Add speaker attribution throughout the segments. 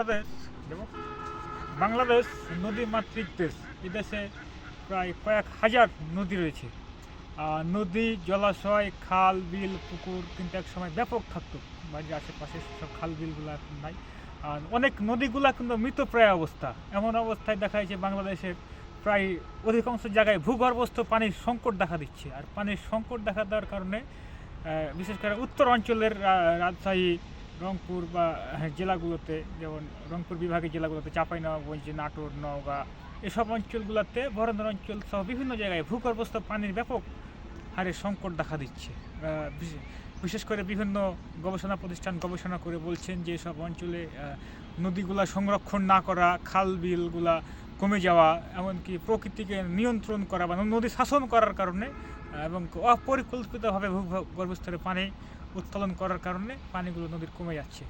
Speaker 1: বাংলাদেশ বাংলাদেশ নদী মাতৃক দেশ। এই দেশে প্রায় কয়েক হাজার নদী রয়েছে। নদী, জলাশয়, খাল, বিল, পুকুর কিন্তু এক সময় ব্যাপক থাকতো। বাড়ির আশেপাশে সব খাল, বিলগুলো এখন নাই। আর অনেক নদীগুলা কিন্তু মৃতপ্রায় অবস্থা। এমন অবস্থায় দেখা যাচ্ছে বাংলাদেশের প্রায় অধিকাংশ জায়গায় ভূগর্ভস্থ পানির সংকট দেখা দিচ্ছে। আর পানির সংকট দেখা দেওয়ার কারণে বিশেষ করে উত্তর অঞ্চলের রাজশাহী রংপুর বা হ্যাঁ, জেলাগুলোতে যেমন রংপুর বিভাগের জেলাগুলোতে চাঁপাইনবাবগঞ্জ নাটোর নওগাঁ এসব অঞ্চলগুলোতে বরেন্দ্র অঞ্চল সহ বিভিন্ন জায়গায় ভূগর্ভস্থ পানির ব্যাপক হারে সংকট দেখা দিচ্ছে। বিশেষ করে বিভিন্ন গবেষণা প্রতিষ্ঠান গবেষণা করে বলছেন যে সব অঞ্চলে নদীগুলা সংরক্ষণ না করা খাল বিলগুলা কমে যাওয়া, এমনকি প্রকৃতিকে নিয়ন্ত্রণ করা বা নদী শাসন করার কারণে, এবং অপরিকল্পিতভাবে ভূগর্ভস্থরে পানি উত্তোলন করার কারণে পানিগুলো নদীর কমে যাচ্ছে।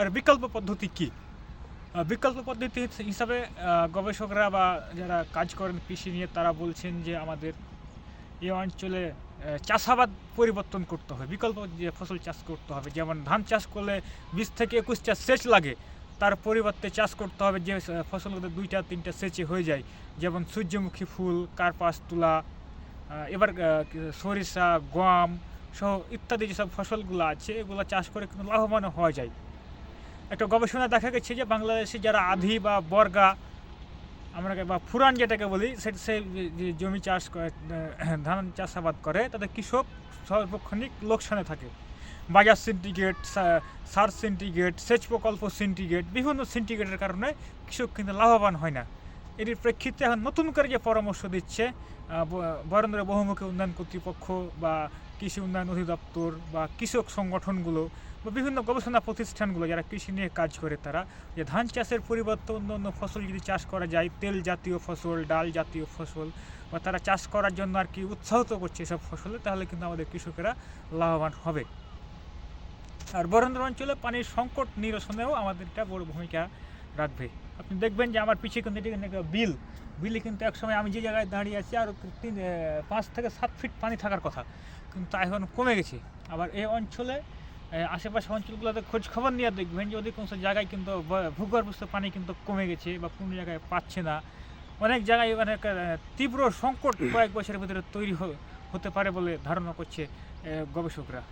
Speaker 1: আর বিকল্প পদ্ধতি কি? বিকল্প পদ্ধতি হিসাবে গবেষকরা বা যারা কাজ করেন কৃষি নিয়ে, তারা বলছেন যে আমাদের এই অঞ্চলে চাষাবাদ পরিবর্তন করতে হবে। বিকল্প যে ফসল চাষ করতে হবে। যেমন ধান চাষ করলে বিশ থেকে একুশটা সেচ লাগে। তার পরিবর্তে চাষ করতে হবে যে ফসলগুলো দুইটা, তিনটা সেচে হয়ে যায়। যেমন সূর্যমুখী ফুল, কার্পাস, তুলা এবার সরিষা, গম সহ ইত্যাদি যেসব ফসলগুলো আছে, এগুলো চাষ করে কিন্তু লাভবান হওয়া যায়। একটা গবেষণা দেখা গেছে যে, বাংলাদেশে যারা আধি বা বর্গা, আমরা বা ফুরান যেটাকে বলি সে সে, যে- যে জমি চাষ করে ধান চাষাবাদ করে, তাদের কৃষক সর্বক্ষণিক লোকসানে থাকে। বাজার সিন্ডিকেট সার সিন্ডিকেট, সেচ প্রকল্প সিন্ডিকেট, বিভিন্ন সিন্ডিকেটের কারণে কৃষক কিন্তু লাভবান হয় না। এর প্রেক্ষিতে এখন নতুন করে যে পরামর্শ দিচ্ছে বরেন্দ্র বহুমুখী উন্নয়ন কর্তৃপক্ষ বা কৃষি উন্নয়ন অধিদপ্তর বা কৃষক সংগঠনগুলো বা বিভিন্ন গবেষণা প্রতিষ্ঠানগুলো যারা কৃষি নিয়ে কাজ করে তারা, যে ধান চাষের পরিবর্তে অন্য অন্য ফসল যদি চাষ করা যায়, তেল জাতীয় ফসল, ডাল জাতীয় ফসল বা তারা চাষ করার জন্য আর কি উৎসাহিত করছে এসব ফসলে, তাহলে কিন্তু আমাদের কৃষকেরা লাভবান হবে। আর বরেন্দ্র অঞ্চলে পানির সংকট নিরসনেও আমাদের একটা বড় ভূমিকা রাখবে। আপনি দেখবেন যে আমার পিছিয়ে কিন্তু এটি কিন্তু বিল। বিলে কিন্তু একসময় আমি যে জায়গায় দাঁড়িয়ে আছি আর তিন পাঁচ থেকে সাত ফিট পানি থাকার কথা। কিন্তু এখন কমে গেছে। আবার এই অঞ্চলে আশেপাশে অঞ্চলগুলোতে খোঁজ খবর নিয়ে দেখবেন যে অধিকাংশ জায়গায় কিন্তু ভূগর্ভস্থ পানি কিন্তু কমে গেছে বা কোনো জায়গায় পাচ্ছে না। অনেক জায়গায় একটা, তীব্র সংকট কয়েক বছরের ভিতরে তৈরি হতে পারে বলে ধারণা করছে গবেষকরা।